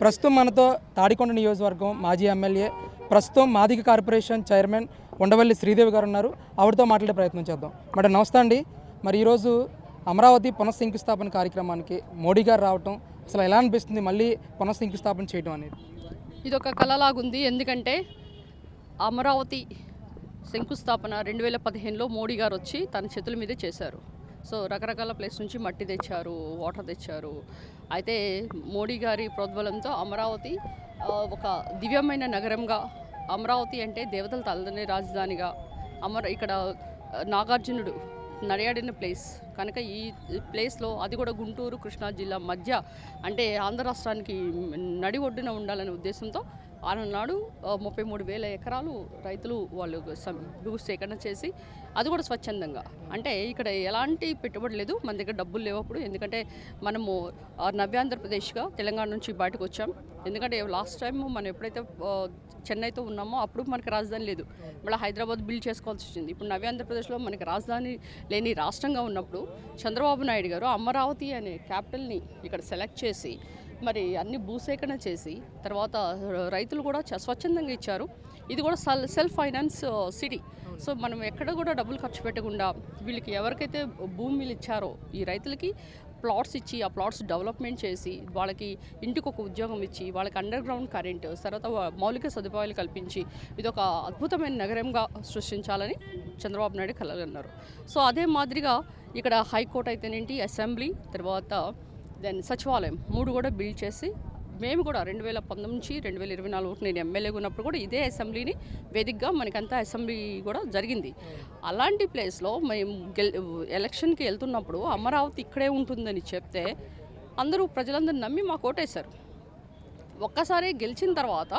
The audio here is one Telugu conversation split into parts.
ప్రస్తుతం మనతో తాడికొండ నియోజకవర్గం మాజీ ఎమ్మెల్యే ప్రస్తుతం మాదిక కార్పొరేషన్ చైర్మన్ ఉండవల్లి శ్రీదేవి గారు ఉన్నారు. ఆవిడతో మాట్లాడే ప్రయత్నం చేద్దాం. మరి నమస్తే అండి. మరి ఈరోజు అమరావతి పునఃశంకుస్థాపన కార్యక్రమానికి మోడీ గారు రావటం అసలు ఎలా అనిపిస్తుంది? మళ్ళీ పునఃశంకుస్థాపన చేయడం అనేది? ఇది ఒక కళలాగుంది ఎందుకంటే అమరావతి శంకుస్థాపన రెండు వేల పదిహేనులో మోడీ గారు వచ్చి తన చేతుల మీదే చేశారు. సో రకరకాల ప్లేస్ నుంచి మట్టి తెచ్చారు వాటర్ తెచ్చారు. అయితే మోడీ గారి ప్రోద్బలంతో అమరావతి ఒక దివ్యమైన నగరంగా. అమరావతి అంటే దేవతల తలదనే రాజధానిగా. అమర ఇక్కడ నాగార్జునుడు నడియాడిన ప్లేస్. కనుక ఈ ప్లేస్లో అది కూడా గుంటూరు కృష్ణా జిల్లా మధ్య అంటే ఆంధ్ర రాష్ట్రానికి నడి ఒడ్డున ఉండాలనే ఉద్దేశంతో ఆనాడు ముప్పై మూడు వేల ఎకరాలు రైతులు వాళ్ళు భూ సేకరణ చేసి అది కూడా స్వచ్ఛందంగా. అంటే ఇక్కడ ఎలాంటి పెట్టుబడి లేదు. మన దగ్గర డబ్బులు లేవప్పుడు ఎందుకంటే మనము నవ్యాంధ్రప్రదేశ్గా తెలంగాణ నుంచి బయటకు వచ్చాం. ఎందుకంటే లాస్ట్ టైం మనం ఎప్పుడైతే చెన్నైతో ఉన్నామో అప్పుడు మనకి రాజధాని లేదు. మళ్ళీ హైదరాబాద్ బిల్డ్ చేసుకోవాల్సి వచ్చింది. ఇప్పుడు నవ్యాంధ్రప్రదేశ్లో మనకి రాజధాని లేని రాష్ట్రంగా ఉన్నప్పుడు చంద్రబాబు నాయుడు గారు అమరావతి అనే క్యాపిటల్ని ఇక్కడ సెలెక్ట్ చేసి మరి అన్ని భూసేకరణ చేసి తర్వాత రైతులు కూడా చ- స్వచ్ఛందంగా ఇచ్చారు. ఇది కూడా cell self finance city. So మనం ఎక్కడ కూడా డబ్బులు ఖర్చు పెట్టకుండా వీళ్ళకి ఎవరికైతే భూమిలు ఇచ్చారో ఈ రైతులకి ప్లాట్స్ ఇచ్చి ఆ ప్లాట్స్ డెవలప్మెంట్ చేసి వాళ్ళకి ఇంటికి ఒక ఉద్యోగం ఇచ్చి వాళ్ళకి అండర్ గ్రౌండ్ కరెంట్ తర్వాత మౌలిక సదుపాయాలు కల్పించి ఇది ఒక అద్భుతమైన నగరంగా సృష్టించాలని చంద్రబాబు నాయుడు కలగన్నారు. సో అదే మాదిరిగా ఇక్కడ హైకోర్టు అయితేనేంటి అసెంబ్లీ తర్వాత దెన్ సచివాలయం మూడు కూడా బిల్డ్ చేసి మేము కూడా రెండు వేల పంతొమ్మిది నుంచి రెండు వేల ఇరవై నాలుగు నేను ఎమ్మెల్యేగా ఉన్నప్పుడు కూడా ఇదే అసెంబ్లీని వేదికగా మనకంతా అసెంబ్లీ కూడా జరిగింది. అలాంటి ప్లేస్లో మేము గెల్ ఎలక్షన్కి వెళ్తున్నప్పుడు అమరావతి ఇక్కడే ఉంటుందని చెప్తే అందరూ ప్రజలందరూ నమ్మి మాకు ఓటేశారు. ఒక్కసారి గెలిచిన తర్వాత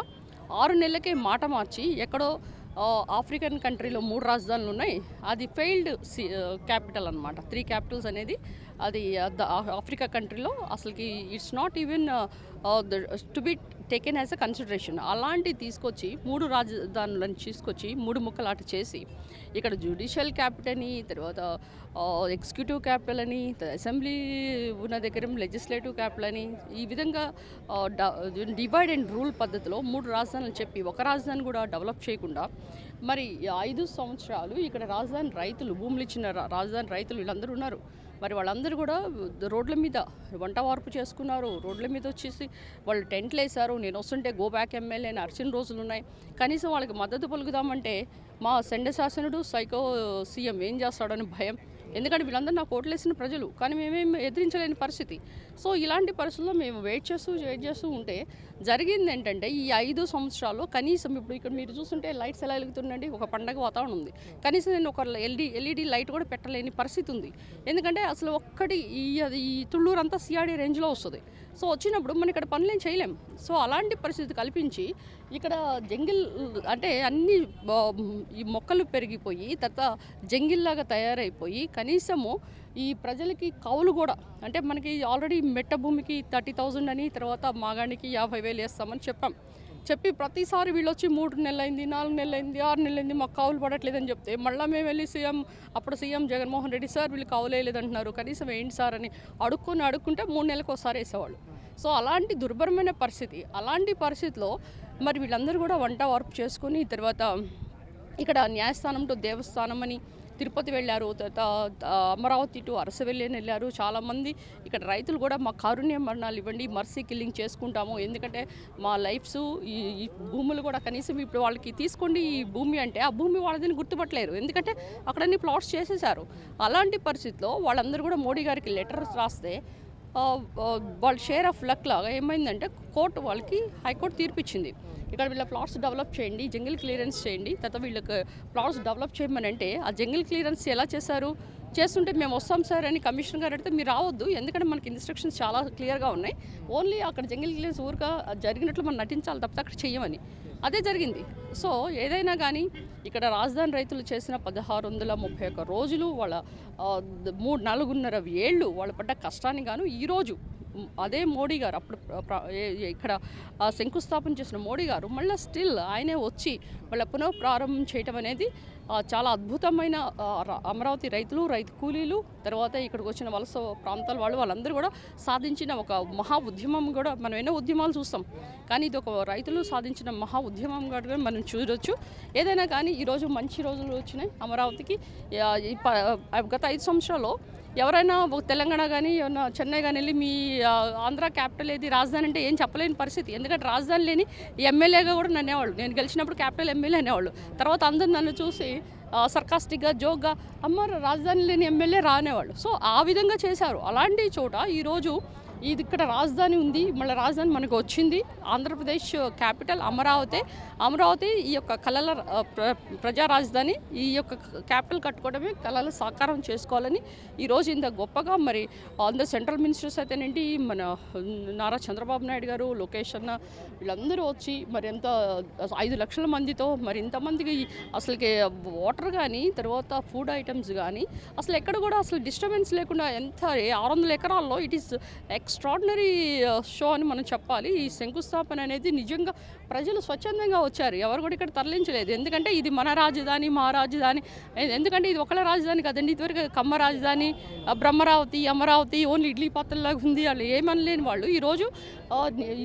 ఆరు నెలలకే మాట మార్చి ఎక్కడో ఆఫ్రికన్ కంట్రీలో మూడు రాజధానులు ఉన్నాయి. అది ఫెయిల్డ్ సి క్యాపిటల్ అనమాట త్రీ క్యాపిటల్స్ అనేది అది ఆఫ్రికా కంట్రీలో అసలుకి it's not even to be taken as a consideration అలాంటివి తీసుకొచ్చి మూడు రాజధానులను తీసుకొచ్చి మూడు ముక్కలాట చేసి ఇక్కడ జ్యుడిషియల్ క్యాపిటల్ అని తర్వాత ఎగ్జిక్యూటివ్ క్యాపిటల్ అని అసెంబ్లీ ఉన్న దగ్గర లెజిస్లేటివ్ క్యాపిటల్ అని ఈ విధంగా డివైడ్ అండ్ రూల్ పద్ధతిలో మూడు రాజధానులు చెప్పి ఒక రాజధాని కూడా డెవలప్ చేయకుండా మరి ఐదు సంవత్సరాలు ఇక్కడ రాజధాని రైతులు భూములు ఇచ్చిన రాజధాని రైతులు వీళ్ళందరూ ఉన్నారు. మరి వాళ్ళందరూ కూడా రోడ్ల మీద వంట వార్పు చేసుకున్నారు. రోడ్ల మీద వచ్చేసి వాళ్ళు టెంట్లు వేశారు. నేను వస్తుంటే గో బ్యాక్ ఎమ్మెల్యే అని అరిచిన రోజులు ఉన్నాయి. కనీసం వాళ్ళకి మద్దతు పలుకుదామంటే మా సెండ శాసనుడు సైకో సీఎం ఏం చేస్తాడని భయం. ఎందుకంటే వీళ్ళందరూ నాకు ఓట్లేసిన ప్రజలు. కానీ మేమేం ఎదిరించలేని పరిస్థితి. సో ఇలాంటి పరిస్థితుల్లో మేము వెయిట్ చేస్తూ వెయిట్ చేస్తూ ఉంటే జరిగింది ఏంటంటే ఈ ఐదు సంవత్సరాల్లో కనీసం ఇప్పుడు ఇక్కడ మీరు చూస్తుంటే లైట్స్ ఎలా వెలుగుతుందండి ఒక పండగ వాతావరణం ఉంది. కనీసం నేను ఒక ఎల్ఈడి ఎల్ఈడి లైట్ కూడా పెట్టలేని పరిస్థితి ఉంది. ఎందుకంటే అసలు ఒక్కటి ఈ అది ఈ తుళ్ళూరు అంతా సిఆర్డీ రేంజ్లో వస్తుంది. సో వచ్చినప్పుడు మనం ఇక్కడ పనులేం చేయలేం. సో అలాంటి పరిస్థితి కల్పించి ఇక్కడ జంగిల్ అంటే అన్ని ఈ మొక్కలు పెరిగిపోయి తర్వాత జంగిల్లాగా తయారైపోయి కనీసము ఈ ప్రజలకి కౌలు కూడా అంటే మనకి ఆల్రెడీ మెట్ట భూమికి థర్టీ థౌజండ్ అని తర్వాత మాగాణికి యాభై వేలు వేస్తామని చెప్పాం. చెప్పి ప్రతిసారి వీళ్ళు వచ్చి మూడు నెలలైంది నాలుగు నెలలైంది ఆరు నెలలైంది మాకు కావులు పడట్లేదని చెప్తే మళ్ళీ మేము వెళ్ళి సీఎం అప్పుడు సీఎం జగన్మోహన్ రెడ్డి సార్ వీళ్ళు కావులేదంటున్నారు కనీసం ఏంటి సార్ అని అడుక్కొని అడుక్కుంటే మూడు నెలలకు ఒకసారి వేసేవాళ్ళు. సో అలాంటి దుర్భరమైన పరిస్థితి అలాంటి పరిస్థితిలో మరి వీళ్ళందరూ కూడా వంట వార్పు చేసుకొని తర్వాత ఇక్కడ న్యాయస్థానంతో దేవస్థానం అని తిరుపతి వెళ్ళారు తర్వాత అమరావతి టు అరసవెల్లి అని వెళ్ళారు. చాలామంది ఇక్కడ రైతులు కూడా మా కారుణ్య మరణాలు ఇవ్వండి మర్సీ కిల్లింగ్ చేసుకుంటాము. ఎందుకంటే మా లైఫ్స్ ఈ భూములు కూడా కనీసం ఇప్పుడు వాళ్ళకి తీసుకోండి ఈ భూమి అంటే ఆ భూమి వాళ్ళదని గుర్తుపట్టలేరు. ఎందుకంటే అక్కడన్ని ప్లాట్స్ చేసేసారు అలాంటి పరిస్థితిలో వాళ్ళందరూ కూడా మోడీ గారికి లెటర్ రాస్తే వాళ్ళ షేర్ ఆఫ్ లక్ లాగా ఏమైందంటే కోర్టు వాళ్ళకి హైకోర్టు తీర్పిచ్చింది. ఇక్కడ వీళ్ళ ప్లాట్స్ డెవలప్ చేయండి జంగిల్ క్లియరెన్స్ చేయండి. తర్వాత వీళ్ళకి ప్లాట్స్ డెవలప్ చేయమని అంటే ఆ జంగిల్ క్లియరెన్స్ ఎలా చేశారు? చేస్తుంటే మేము వస్తాం సార్ అని కమిషనర్ గారు అడిగితే మీరు రావద్దు ఎందుకంటే మనకి ఇన్స్ట్రక్షన్స్ చాలా క్లియర్గా ఉన్నాయి. ఓన్లీ అక్కడ జంగిల్ క్లియరెన్స్ ఊరుగా జరిగినట్లు మనం నటించాలి తప్పితే అక్కడ చెయ్యమని. అదే జరిగింది. సో ఏదైనా కానీ ఇక్కడ రాజధాని రైతులు చేసిన పదహారు వందల ముప్పై ఒక్క రోజులు వాళ్ళ మూడు నాలుగున్నర ఏళ్ళు వాళ్ళు పడ్డ కష్టాన్ని గాను ఈరోజు అదే మోడీ గారు అప్పుడు ఇక్కడ శంకుస్థాపన చేసిన మోడీ గారు మళ్ళీ స్టిల్ ఆయనే వచ్చి మళ్ళీ పునఃప్రారంభం చేయటం అనేది చాలా అద్భుతమైన అమరావతి రైతులు రైతు కూలీలు తర్వాత ఇక్కడికి వచ్చిన వలస ప్రాంతాల వాళ్ళు వాళ్ళందరూ కూడా సాధించిన ఒక మహా ఉద్యమం కూడా మనం ఎన్నో ఉద్యమాలు చూస్తాం. కానీ ఇది ఒక రైతులు సాధించిన మహా ఉద్యమం కూడా మనం చూడొచ్చు. ఏదైనా కానీ ఈరోజు మంచి రోజులు వచ్చినాయి అమరావతికి. ప- గత ఐదు సంవత్సరాల్లో ఎవరైనా ఒక తెలంగాణ కానీ ఏమైనా చెన్నై కానీ వెళ్ళి మీ ఆంధ్ర క్యాపిటల్ ఏది రాజధాని అంటే ఏం చెప్పలేని పరిస్థితి. ఎందుకంటే రాజధాని లేని ఎమ్మెల్యేగా కూడా నన్ను నేను గెలిచినప్పుడు క్యాపిటల్ ఎమ్మెల్యే అనేవాళ్ళు. తర్వాత అందరు నన్ను చూసి సర్కాస్టిక్గా జోక్గా అమ్మ రాజధాని లేని ఎమ్మెల్యే రానేవాళ్ళు. సో ఆ విధంగా చేశారు. అలాంటి చోట ఈరోజు ఇది ఇక్కడ రాజధాని ఉంది మళ్ళీ రాజధాని మనకు వచ్చింది. ఆంధ్రప్రదేశ్ క్యాపిటల్ అమరావతి. అమరావతి ఈ యొక్క కళల ప్ర- ప్రజా రాజధాని. ఈ యొక్క క్యాపిటల్ కట్టుకోవడమే కళల సాకారం చేసుకోవాలని ఈరోజు ఇంత గొప్పగా మరి ఆంధ్ర సెంట్రల్ మినిస్టర్స్ అయితేనేంటి మన నారా చంద్రబాబు నాయుడు గారు లోకేష్ అన్న వీళ్ళందరూ వచ్చి మరి ఎంత ఐదు లక్షల మందితో మరి ఇంతమందికి అసలుకి వాటర్ కానీ తర్వాత ఫుడ్ ఐటమ్స్ కానీ అసలు ఎక్కడ కూడా అసలు డిస్టర్బెన్స్ లేకుండా ఎంత ఆరు వందల ఎకరాల్లో it is ex extraordinary show uh, అని మనం చెప్పాలి. ఈ శంకుస్థాపన అనేది నిజంగా ప్రజలు స్వచ్ఛందంగా వచ్చారు. ఎవరు కూడా ఇక్కడ తరలించలేదు. ఎందుకంటే ఇది మన రాజధాని మా రాజధాని. ఎందుకంటే ఇది ఒకళ్ళ రాజధాని కదండి. ఇదివరకు కమ్మ రాజధాని బ్రహ్మరావతి అమరావతి ఓన్లీ ఇడ్లీ పాత్రలాగా ఉంది. వాళ్ళు ఏమనలేని వాళ్ళు. ఈరోజు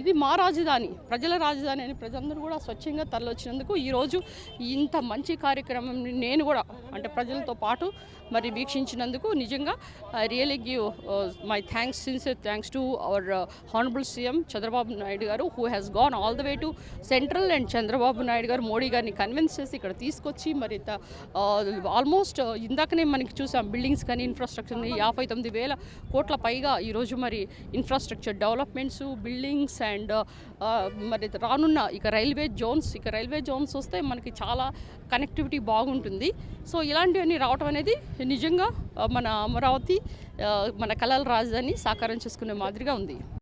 ఇది మా రాజధాని ప్రజల రాజధాని అని ప్రజలందరూ కూడా స్వచ్ఛంగా తరలొచ్చినందుకు ఈరోజు ఇంత మంచి కార్యక్రమం నేను కూడా అంటే ప్రజలతో పాటు మరి వీక్షించినందుకు నిజంగా I really give my thanks sincere thanks to our honourable CM Chandrababu Naidu garu who has gone all the way to central and Chandrababu Naidu garu Modi గారిని కన్విన్స్ చేసి ఇక్కడ తీసుకొచ్చి మరి ఆల్మోస్ట్ uh, ఇందాకనే మనకి చూసాం బిల్డింగ్స్ కానీ ఇన్ఫ్రాస్ట్రక్చర్ యాభై తొమ్మిది వేల కోట్ల పైగా ఈరోజు మరి ఇన్ఫ్రాస్ట్రక్చర్ డెవలప్మెంట్స్ బిల్డింగ్స్ అండ్ మరి రానున్న ఇక రైల్వే జోన్స్ ఇక రైల్వే జోన్స్ వస్తే మనకి చాలా కనెక్టివిటీ బాగుంటుంది. సో ఇలాంటివన్నీ రావటం అనేది నిజంగా మన అమరావతి మన కళల రాజధాని సాకారం చేసుకునే మాదిరిగా ఉంది.